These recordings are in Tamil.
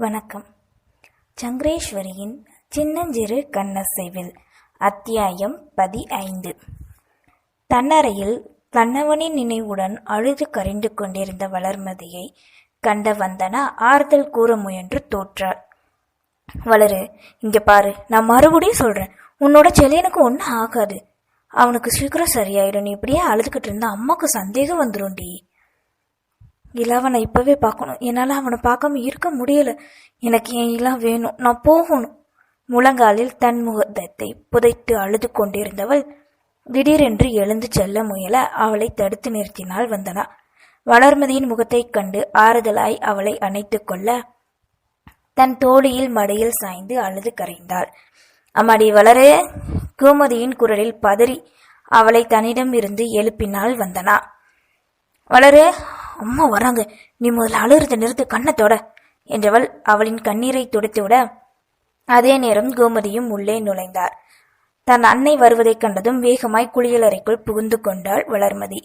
வணக்கம். சங்கரேஸ்வரியின் சின்னஞ்சிறு கண்ணசைவில் அத்தியாயம் பதி ஐந்து தன்னறையில் கண்ணவனின் நினைவுடன் அழுது கரைந்து கொண்டிருந்த வளர்மதியை கண்ட வந்தனா ஆறுதல் கூற முயன்று தோற்றாள். வளரு இங்க பாரு நான் மறுபடியும் சொல்றேன். உன்னோட செல்லியனுக்கு ஒன்றும் ஆகாது. அவனுக்கு சீக்கிரம் சரியாயிடும். நீ இப்படியே அழுதுகிட்டு இருந்தா அம்மாவுக்கு சந்தேகம் வந்துரும்டி. இலாவை இப்போவே பார்க்கணும். என்னால் அவனை பார்க்காம இருக்க முடியலை. எனக்கு என் இலா வேணும்? நான் போகணும். முழங்காலில் தன் முகத்தை புதைத்து அழுது கொண்டிருந்தவள் திடீரென்று எழுந்து செல்ல முயல அவளை தடுத்து நிறுத்தினாள் வந்தனா. வளர்மதியின் முகத்தைக் கண்டு ஆறுதலாய் அவளை அணைத்து கொள்ள தன் தோழியில் மடியில் சாய்ந்து அழுது கரைந்தாள். அம்மாடி வளரே! கோமதியின் குரலில் பதறி அவளை தன்னிடம் இருந்து எழுப்பினாள் வந்தனா. வளரே! அம்மா வராங்க. நீ முதல்ல அழுறத நிறுத்து கண்ணத்தோட என்றவள் அவளின் கண்ணீரை துடைத்துவிட அதே நேரம் கோமதியும் உள்ளே நுழைந்தார். தன் அன்னை வருவதைக் கண்டதும் வேகமாய் குளியலறைக்குள் புகுந்து கொண்டாள் வளர்மதி.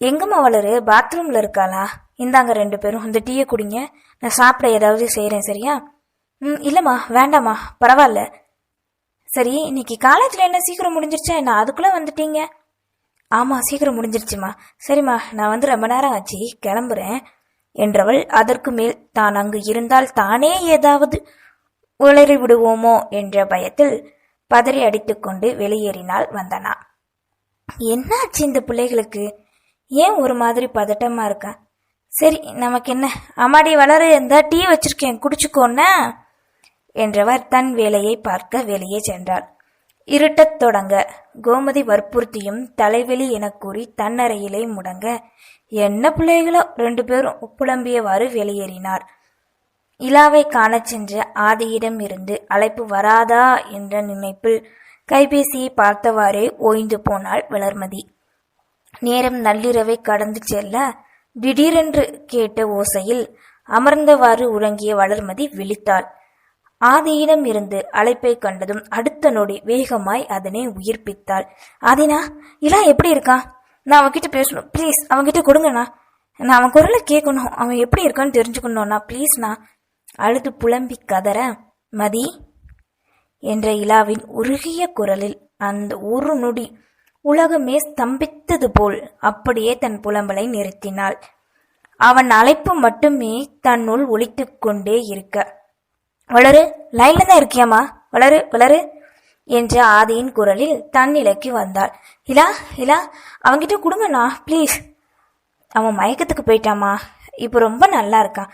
எங்கம்மா வளரு? பாத்ரூம்ல இருக்காளா? இந்தாங்க ரெண்டு பேரும் இந்த டீயை குடிங்க. நான் சாப்பிட ஏதாவது செய்கிறேன் சரியா? ம் இல்லைம்மா வேண்டாம்மா பரவாயில்ல. சரி இன்னைக்கு காலேஜில் என்ன சீக்கிரம் முடிஞ்சிருச்சா? என்ன அதுக்குள்ளே வந்துட்டீங்க? ஆமாம் சீக்கிரம் முடிஞ்சிருச்சுமா. சரிம்மா நான் வந்து ரொம்ப நேரம் ஆச்சு கிளம்புறேன் என்றவள் அதற்கு மேல் தான் அங்கு இருந்தால் தானே ஏதாவது உளறி விடுவோமோ? என்ற பயத்தில் பதறி அடித்துக்கொண்டு வெளியேறினாள் வந்தனா. என்னாச்சு இந்த பிள்ளைகளுக்கு? ஏன் ஒரு மாதிரி பதட்டமா இருக்கா? சரி நமக்கு என்ன? அம்மாடி வளர இருந்தா டீ வச்சிருக்கேன் குடிச்சுக்கோன்னா என்றவர் தன் வேலையை பார்க்க வெளியே சென்றாள் இருட்டத் தொடங்க. கோமதி வற்புறுத்தியும் தலைவெளி எனக் கூறி தன்னறையிலே முடங்க. என்ன பிள்ளைகளோ? ரெண்டு பேரும் புலம்பியவாறு வெளியேறினார். இலாவை காணச் சென்ற ஆதியிடம் இருந்து அழைப்பு வராதா? என்ற நினைப்பில் கைபேசியை பார்த்தவாறே ஓய்ந்து போனாள் வளர்மதி. நேரம் நள்ளிரவை கடந்து செல்ல திடீரென்று கேட்ட ஓசையில் அமர்ந்தவாறு உறங்கிய வளர்மதி விழித்தாள். ஆதியிடம் இருந்து அழைப்பை கண்டதும் அடுத்த நொடி வேகமாய் அதனை உயிர்ப்பித்தாள். ஆதினா இலா எப்படி இருக்கான் நான் அவன்கிட்ட பேசணும். ப்ளீஸ் அவன்கிட்ட கொடுங்கண்ணா. நான் அவன் குரலை கேட்கணும். அவன் எப்படி இருக்கான்னு தெரிஞ்சுக்கணும்ண்ணா. ப்ளீஸ்ண்ணா அழுது புலம்பி கதற மதி என்ற இலாவின் உருகிய குரலில் அந்த ஒரு நொடி உலகமே ஸ்தம்பித்தது போல் அப்படியே தன் புலம்பலை நிறுத்தினாள். அவன் அழைப்பு மட்டுமே தன்னுள் ஒழித்து கொண்டே இருக்க வளரு லைன்ல தான் இருக்கியாமா வளரு வளரு என்ற ஆதியின் குரலில் தன்னிலைக்கு வந்தாள். இலா இலா அவங்கிட்ட கொடுங்கண்ணா ப்ளீஸ் அவன் மயக்கத்துக்கு போயிட்டாமா இப்போ ரொம்ப நல்லா இருக்கான்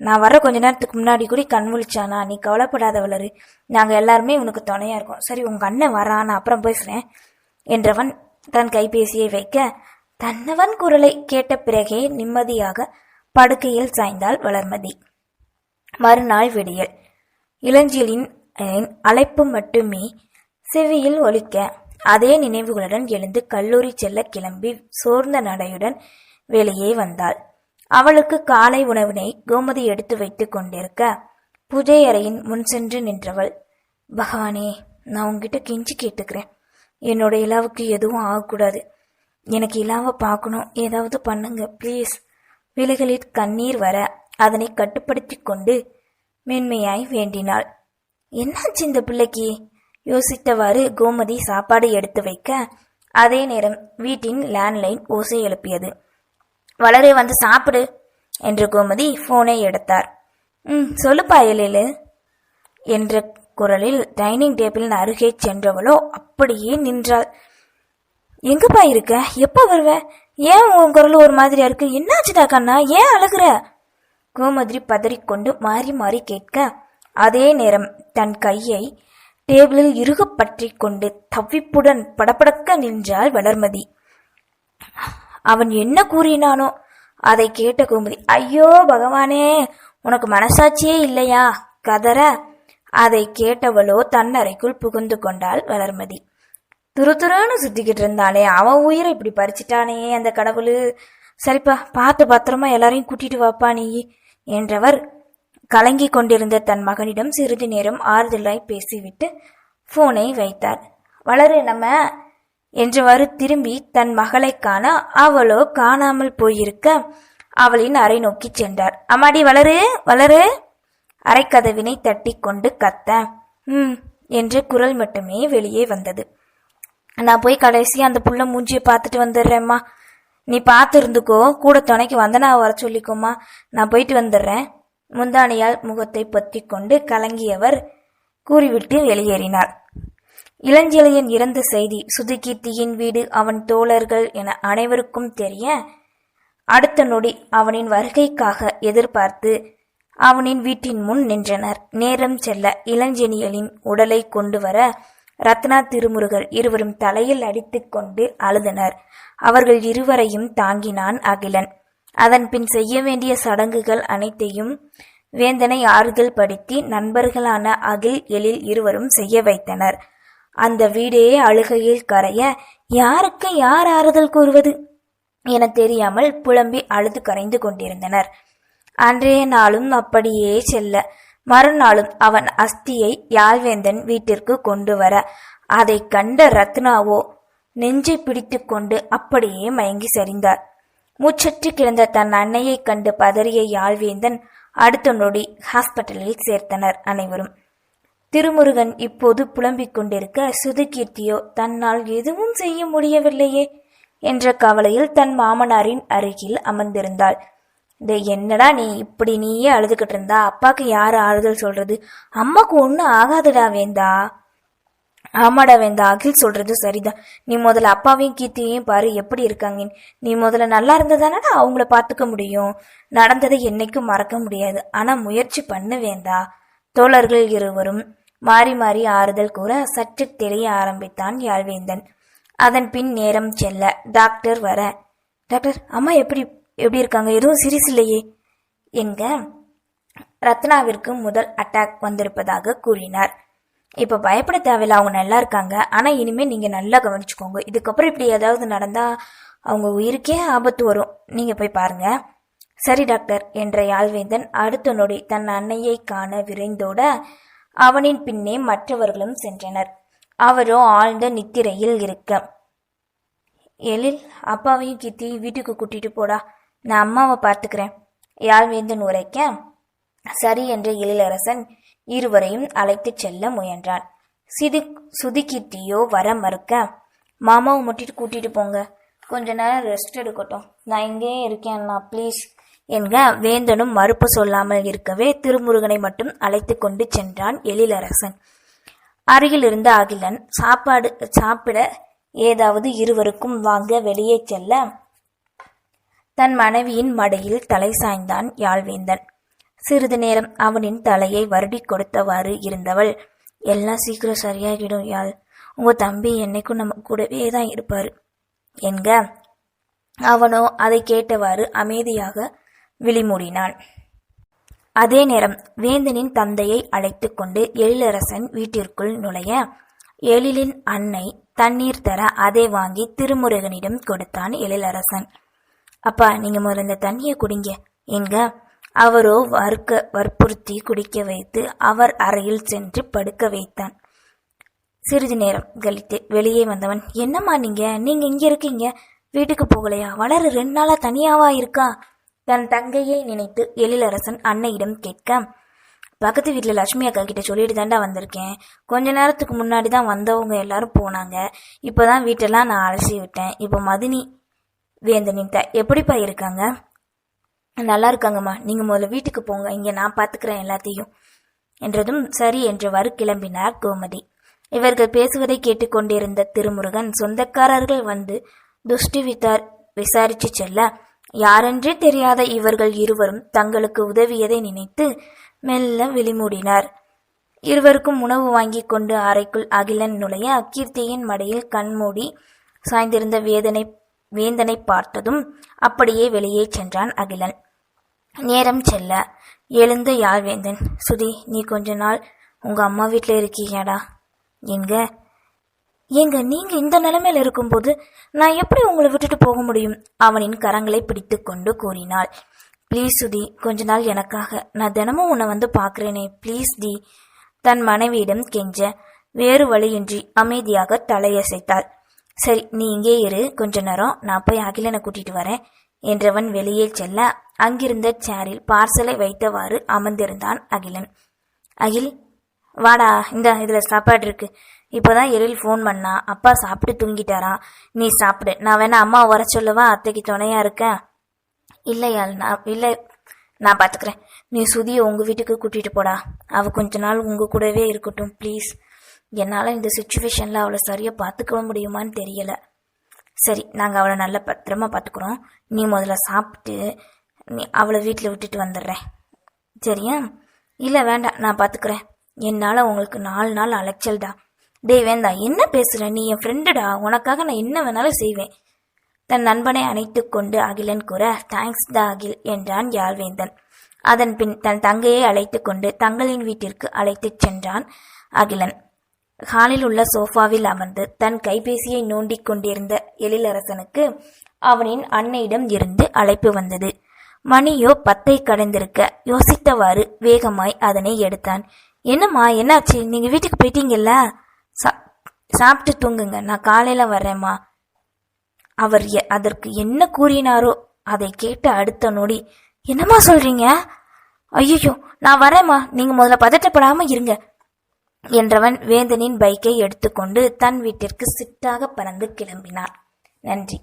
நான் வர கொஞ்ச நேரத்துக்கு முன்னாடி கூட கண் முழிச்சானா? நீ கவலைப்படாத வளரு. நாங்கள் எல்லாருமே உனக்கு துணையா இருக்கோம். சரி உங்க அண்ணன் வரான் நான் அப்புறம் பேசுறேன் என்றவன் தன் கைபேசியை வைக்க தன்னவன் குரலை கேட்ட பிறகே நிம்மதியாக படுக்கையில் சாய்ந்தாள் வளர்மதி. மறுநாள் விடியல். இளஞ்சிலின் அழைப்பு மட்டுமே. செவியில் ஒலிக்க அதே நினைவுகளுடன் எழுந்து கல்லூரி செல்ல கிளம்பி சோர்ந்த நடையுடன் வெளியே வந்தாள். அவளுக்கு காலை உணவினை கோமதி எடுத்து வைத்துக் கொண்டிருக்க பூஜை அறையின் முன் சென்று நின்றவள் பகவானே நான் உங்ககிட்ட கெஞ்சி கேட்டுக்கிறேன். என்னோட இலாவுக்கு எதுவும் ஆகக்கூடாது. எனக்கு இலாவை பார்க்கணும். ஏதாவது பண்ணுங்க ப்ளீஸ் விலைகளில் கண்ணீர் வர அதனை கட்டுப்படுத்தி கொண்டு மென்மையாய் வேண்டினாள். என்னாச்சு இந்த பிள்ளைக்கு? யோசித்தவாறு கோமதி சாப்பாடு எடுத்து வைக்க அதே நேரம் வீட்டின் லேண்ட்லைன் ஓசை எழுப்பியது. வளரே வந்து சாப்பிடு என்று கோமதி போனை எடுத்தார். ம் சொல்லுப்பா எழிலு என்ற குரலில் டைனிங் டேபிளின் அருகே சென்றவளோ அப்படியே நின்றாள். எங்கப்பா இருக்க? எப்போ வருவ? ஏன் உன் குரல் ஒரு மாதிரியா இருக்கு? என்னாச்சுடா கண்ணா? ஏன் அழுகுற? கோமதி பதறிக்கொண்டு மாறி மாறி கேட்க அதே நேரம் தன் கையை டேபிளில் இறுக பற்றி கொண்டு தவிப்புடன் படபடக்க நின்றாள் வளர்மதி. அவன் என்ன கூறினானோ அதை கேட்ட கோமதி ஐயோ பகவானே உனக்கு மனசாட்சியே இல்லையா? கதற. அதை கேட்டவளோ தன்னறைக்குள் புகுந்து கொண்டாள் வளர்மதி. துரு துருன்னு சுத்திக்கிட்டு இருந்தாளே அவன் உயிரை இப்படி பறிச்சிட்டானே அந்த கடவுள். சரிப்பா பார்த்து பத்திரமா எல்லாரையும் கூட்டிட்டு வாப்பா நீ. என்றவர் கலங்கி கொண்டிருந்த தன் மகனிடம் சிறிது நேரம் ஆறுதலாய் பேசிவிட்டு போனை வைத்தார். வளரு நம்ம என்றவாறு திரும்பி தன் மகளை காண அவளோ காணாமல் போயிருக்க அவளின் அறை நோக்கி சென்றார். அம்மாடி வளரு வளரு அரைக்கதவினை தட்டி கொண்டு கத்த. ம் என்று குரல் மட்டுமே வெளியே வந்தது. நான் போய் கடைசி அந்த புள்ள மூஞ்சியை பார்த்துட்டு வந்துடுறேம்மா நீ பார்த்து இருந்துக்கோ கூட துணைக்கு வந்தனா வர சொல்லிக்கோமா நான் போயிட்டு வந்துடுறேன். முந்தானியால் முகத்தை பொத்தி கொண்டு கலங்கியவர் கூறிவிட்டு வெளியேறினார். இளஞ்செழியன் இறந்த செய்தி சுதுகீர்த்தியின் வீடு அவன் தோழர்கள் என அனைவருக்கும் தெரிய அடுத்த நொடி அவனின் வருகைக்காக எதிர்பார்த்து அவனின் வீட்டின் முன் நின்றனர். நேரம் செல்ல இளஞ்செழியனின் உடலை கொண்டு வர ரத்னா திருமுருகர் இருவரும் தலையில் அடித்துக்கொண்டு அழுதனர். அவர்கள் இருவரையும் தாங்கினான் அகிலன். அதன் பின் செய்ய வேண்டிய சடங்குகள் அனைத்தையும் வேந்தனை ஆறுதல் படுத்தி நண்பர்களான அகில் எழில் இருவரும் செய்ய வைத்தனர். அந்த வீடே அழுகையில் கரைய யாருக்கு யார் ஆறுதல் கூறுவது என தெரியாமல் புலம்பி அழுது கரைந்து கொண்டிருந்தனர். அன்றைய நாளும் அப்படியே செல்ல மறுநாளும் அவன் அஸ்தியை யாழ்வேந்தன் வீட்டிற்கு கொண்டு வர அதை கண்ட ரத்னாவோ நெஞ்சை பிடித்துக்கொண்டு அப்படியே மயங்கி சரிந்தார். மூச்சற்று கிடந்த தன் அன்னையைக் கண்டு பதறிய யாழ்வேந்தன் அடுத்த நொடி ஹாஸ்பிட்டலில் சேர்த்தனர் அனைவரும். திருமுருகன் இப்போது புலம்பிக் கொண்டிருக்க சுதுகீர்த்தியோ தன்னால் எதுவும் செய்ய முடியவில்லையே என்ற கவலையில் தன் மாமனாரின் அருகில் அமர்ந்திருந்தாள். இந்த என்னடா நீ இப்படி நீயே அழுதுகிட்டு இருந்தா? அப்பாவுக்கு யாரு ஆறுதல் சொல்றது? அம்மாக்கு ஒன்றும் ஆகாதுடா வேந்தா. ஆமாடா வேந்தா அகில் சொல்றது சரிதான். நீ முதல்ல அப்பாவையும் கீர்த்தியையும் பாரு எப்படி இருக்காங்க நீ முதல்ல நல்லா இருந்ததானடா அவங்கள பார்த்துக்க முடியும். நடந்ததை என்னைக்கும் மறக்க முடியாது. ஆனா முயற்சி பண்ண வேந்தா. தோழர்கள் இருவரும் மாறி மாறி ஆறுதல் கூற சற்று தெரிய ஆரம்பித்தான் யாழ்வேந்தன். அதன் பின் நேரம் செல்ல. டாக்டர் வர. டாக்டர் அம்மா எப்படி எப்படி இருக்காங்க? எதுவும் சீரியஸ் இல்லையே. என்க ரத்னாவிற்கு முதல் அட்டாக் வந்திருப்பதாக கூறினார். இப்போ பயப்பட தேவையில்ல அவங்க நல்லா இருக்காங்க. ஆனால் இனிமேல் நீங்கள் நல்லா கவனிச்சுக்கோங்க. இதுக்கப்புறம் இப்படி ஏதாவது நடந்தா அவங்க உயிருக்கே ஆபத்து வரும். நீங்கள் போய் பாருங்க. சரி டாக்டர் என்ற யாழ்வேந்தன். அடுத்த நொடி தன் அன்னையை காண விரைந்தோட அவனின் பின்னே மற்றவர்களும் சென்றனர். அவரோ ஆழ்ந்த நித்திரையில் இருக்க. எழில் அப்பாவையும் கித்தி வீட்டுக்கு கூட்டிட்டு போடா. நான் அம்மாவை பார்த்துக்கிறேன். யாழ்வேந்தன் உரைக்க சரி என்ற எழிலரசன் இருவரையும் அழைத்துச் செல்ல முயன்றான். சிது சுதுக்கிட்டியோ வர மறுக்க மாமாவை முட்டிட்டு கூட்டிட்டு போங்க. கொஞ்ச நேரம் ரெஸ்ட் எடுக்கட்டும். நான் இங்கேயே இருக்கேன் அண்ணா ப்ளீஸ் என்க வேந்தனும் மறுப்பு சொல்லாமல் இருக்கவே திருமுருகனை மட்டும் அழைத்து கொண்டு சென்றான் எழிலரசன். அருகில் இருந்த அகிலன் சாப்பாடு சாப்பிட ஏதாவது இருவருக்கும் வாங்க வெளியே செல்ல தன் மனைவியின் மடியில் தலை சாய்ந்தான் யாழ்வேந்தன். சிறிது நேரம் அவனின் தலையை வருடி கொடுத்தவாறு இருந்தவள் எல்லாம் சீக்கிரம் சரியாகிடும் யாழ். உங்க தம்பி என்னைக்கும் நம்ம கூடவே தான் இருப்பாரு. என்க அவனோ அதை கேட்டவாறு அமைதியாக விழிமூடினான். அதே நேரம் வேந்தனின் தந்தையை அழைத்து கொண்டு எழிலரசன் வீட்டிற்குள் நுழைய எழிலின் அன்னை தண்ணீர் தர அதை வாங்கி திருமுருகனிடம் கொடுத்தான் எழிலரசன். அப்பா நீங்கள் முதல்ல இந்த தண்ணியை குடிங்க. என்க அவரோ வறுக்க வற்புறுத்தி குடிக்க வைத்து அவர் அறையில் சென்று படுக்க வைத்தான். சிறிது நேரம் கழித்து வெளியே வந்தவன் என்னம்மா நீங்க? நீங்க இங்க இருக்கீங்க. வீட்டுக்கு போகலையா? வளர ரெண்டு நாளா தனியாவா இருக்கா? தன் தங்கையை நினைத்து எழிலரசன் அன்னையிடம் கேட்க பக்கத்து வீட்டில் லட்சுமி அக்கா கிட்ட சொல்லிட்டு தாண்டா வந்திருக்கேன். கொஞ்ச நேரத்துக்கு முன்னாடி தான் வந்தவங்க எல்லாரும் போனாங்க. இப்போதான் வீட்டெல்லாம் நான் அலசி விட்டேன். இப்போ மதினி வேந்தனின் த எப்படிப்பா இருக்காங்க? நல்லா இருக்காங்கம்மா நீங்கள் முதல்ல வீட்டுக்கு போங்க. இங்கே நான் பார்த்துக்கிறேன் எல்லாத்தையும். என்றதும் சரி என்றவாறு கிளம்பினார் கோமதி. இவர்கள் பேசுவதை கேட்டுக்கொண்டிருந்த திருமுருகன் சொந்தக்காரர்கள் வந்து துஷ்டி வித்தார். விசாரிச்சு செல்ல யாரென்றே தெரியாத இவர்கள் இருவரும் தங்களுக்கு உதவியதை நினைத்து மெல்ல விழிமூடினார். இருவருக்கும் உணவு வாங்கி கொண்டு அறைக்குள் அகிலன் நுழைய கீர்த்தியின் மடையில் கண்மூடி சாய்ந்திருந்த வேதனை வேந்தனை பார்த்ததும் அப்படியே வெளியே சென்றான் அகிலன். நேரம் செல்ல எழுந்த யாழ்வேந்தன் சுதி நீ கொஞ்ச நாள் உங்க அம்மா வீட்டில் இருக்கீங்கடா. எங்க? ஏங்க நீங்க இந்த நிலைமையில இருக்கும்போது நான் எப்படி உங்களை விட்டுட்டு போக முடியும்? அவனின் கரங்களை பிடித்துக்கொண்டு கூறினாள். ப்ளீஸ் சுதி கொஞ்ச நாள் எனக்காக. நான் தினமும் உன்னை வந்து பார்க்குறேனே. ப்ளீஸ் தி தன் மனைவியிடம் கெஞ்ச வேறு வழியின்றி அமைதியாக தலையசைத்தாள். சரி நீ இங்கே இரு. கொஞ்ச நேரம். நான் போய் அகிலனை கூட்டிட்டு வரேன். என்றவன் வெளியே செல்ல அங்கிருந்த சேரில் பார்சலை வைத்தவாறு அமர்ந்திருந்தான் அகிலன். அகில் வாடா இந்த இதில் சாப்பாடு இருக்கு. இப்போதான் எழில் ஃபோன் பண்ணா. அப்பா சாப்பிட்டு தூங்கிட்டாரா? நீ சாப்பிடு. நான் வேணா அம்மா வர சொல்லவா? அத்தைக்கு துணையா இருக்கேன் இல்லையா நான் இல்லை நான் பார்த்துக்கிறேன் நீ சுதியை உங்கள் வீட்டுக்கு கூட்டிகிட்டு போடா. அவள் கொஞ்ச நாள் உங்கள் கூடவே இருக்கட்டும் ப்ளீஸ் என்னால் இந்த சுச்சுவேஷனில் அவளை சரியாக பார்த்துக்க முடியுமான்னு தெரியலை. சரி நாங்கள் அவளை நல்ல பத்திரமா பார்த்துக்குறோம் நீ முதல்ல சாப்பிட்டு நீ அவளை வீட்டில் விட்டுட்டு வந்துடுறேன் சரியா? இல்லை வேண்டாம் நான் பார்த்துக்குறேன் என்னால் உங்களுக்கு நாலு நாள் அலைச்சல்டா. டேய் வேந்தா என்ன பேசுகிற நீ என் ஃப்ரெண்டுடா உனக்காக நான் என்ன வேணாலும் செய்வேன். தன் நண்பனை அணைத்து கொண்டு அகிலன் கூற தேங்க்ஸ் த அகில் என்றான் யாழ்வேந்தன். அதன் பின் தன் தங்கையை அழைத்து கொண்டு தங்களின் வீட்டிற்கு அழைத்துச் சென்றான் அகிலன். ஹாலில் உள்ள சோஃபாவில் அமர்ந்து தன் கைபேசியை நோண்டிக் கொண்டிருந்த எழிலரசனுக்கு அவனின் அன்னையிடம் இருந்து அழைப்பு வந்தது. மணியோ பத்தை கடந்திருக்க யோசித்தவாறு வேகமாய் அதனை எடுத்தான். என்னம்மா என்னாச்சு? நீங்க வீட்டுக்கு போயிட்டீங்கல்ல? சா- சாப்பிட்டு தூங்குங்க. நான் காலையில வர்றேம்மா. அவர் அதற்கு என்ன கூறினாரோ அதை கேட்ட அடுத்த நொடி என்னம்மா சொல்றீங்க? ஐயோ நான் வரேம்மா நீங்க முதல்ல பதட்டப்படாம இருங்க. என்றவன் வேந்தனின் பைக்கை எடுத்துக்கொண்டு தன் வீட்டிற்கு சிட்டாக பறந்து கிளம்பினார் நன்றி.